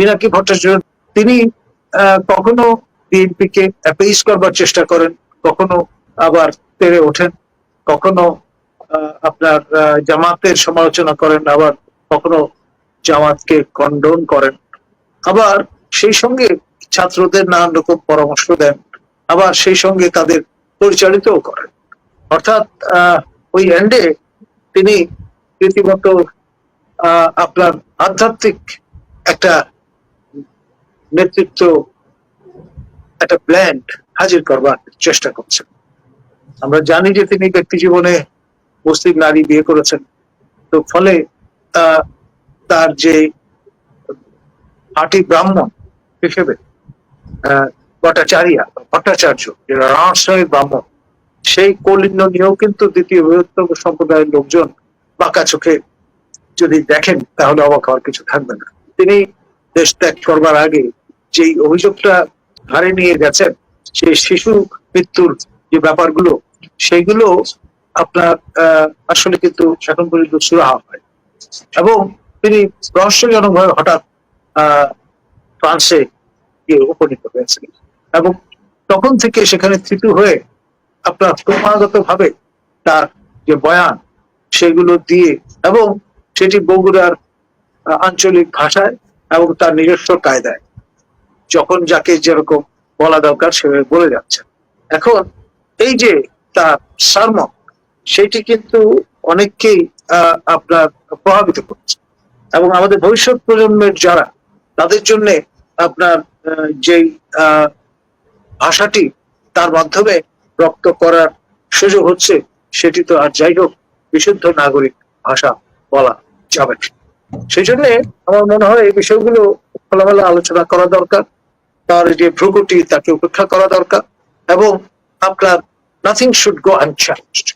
পিনাকি ভট্টাচার্য, তিনি কখনো বিএনপিকে অ্যাপেইজ করবার চেষ্টা করেন, কখনো আবার তেড়ে ওঠেন, কখনো আপনার জামাতের সমালোচনা করেন, আবার কখনো জামাতকে কন্ডন করেন। আবার সেই সঙ্গে ছাত্রদের নানান রকম পরামর্শ দেন, আবার সেই সঙ্গে তাদের পরিচালিতও করেন। অর্থাৎ ওই এন্ডে তিনি রীতিমতো আপনার আধ্যাত্মিক একটা নেতৃত্ব একটা ব্ল্যান্ড হাজির করবার চেষ্টা করছেন। আমরা জানি যে তিনি ব্যক্তি জীবনে মুসলিম নারী বিয়ে করেছেন। তো ফলে তার যে আটি ব্রাহ্মণ হিসেবে ভট্টাচার্যা, ভট্টাচার্য যে রহস্যের ব্রাহ্মণ, সেই কলিন্য নিয়েও কিন্তু দ্বিতীয় বৃহত্তম সম্প্রদায়ের লোকজন বাঁকা চোখে যদি দেখেন, তাহলে অবাক হওয়ার কিছু থাকবে না। তিনি দেশ ত্যাগ করবার আগে যেই অভিযোগটা ঘাড়ে নিয়ে গেছেন সেই শিশু মৃত্যুর যে ব্যাপারগুলো, সেগুলো আপনার আসলে কিন্তু এখন পর্যন্ত সুরাহা হয় এবং তিনি রহস্যজনকভাবে হঠাৎ ফ্রান্সে গিয়ে উপনীত হয়েছেন। এবং তখন থেকে সেখানে থিতু হয়ে আপনার ক্রমাগত ভাবে তার যে বয়ান, সেগুলো দিয়ে এবং সেটি বগুড়ার, আঞ্চলিক ভাষায় এবং তার নিজস্ব কায়দায় যখন যাকে যেরকম বলা দরকার সেভাবে বলে যাচ্ছেন এখন এই যে তার সারমন সেটি কিন্তু অনেককেই আপনার প্রভাবিত করছে। এবং আমাদের ভবিষ্যৎ প্রজন্মের যারা, তাদের জন্য আপনার যেই ভাষাটি তার মাধ্যমে রক্ত করার সুযোগ হচ্ছে, সেটি তো আর যাই হোক, বিশুদ্ধ নাগরিক ভাষা বলা যাবে। সেই জন্য আমার মনে হয় এই বিষয়গুলো খোলামেলা আলোচনা করা দরকার। তার যে ভ্রুকুটি তাকে উপেক্ষা করা দরকার এবং আপনার নাথিং শুড গো আনচ্যালেঞ্জড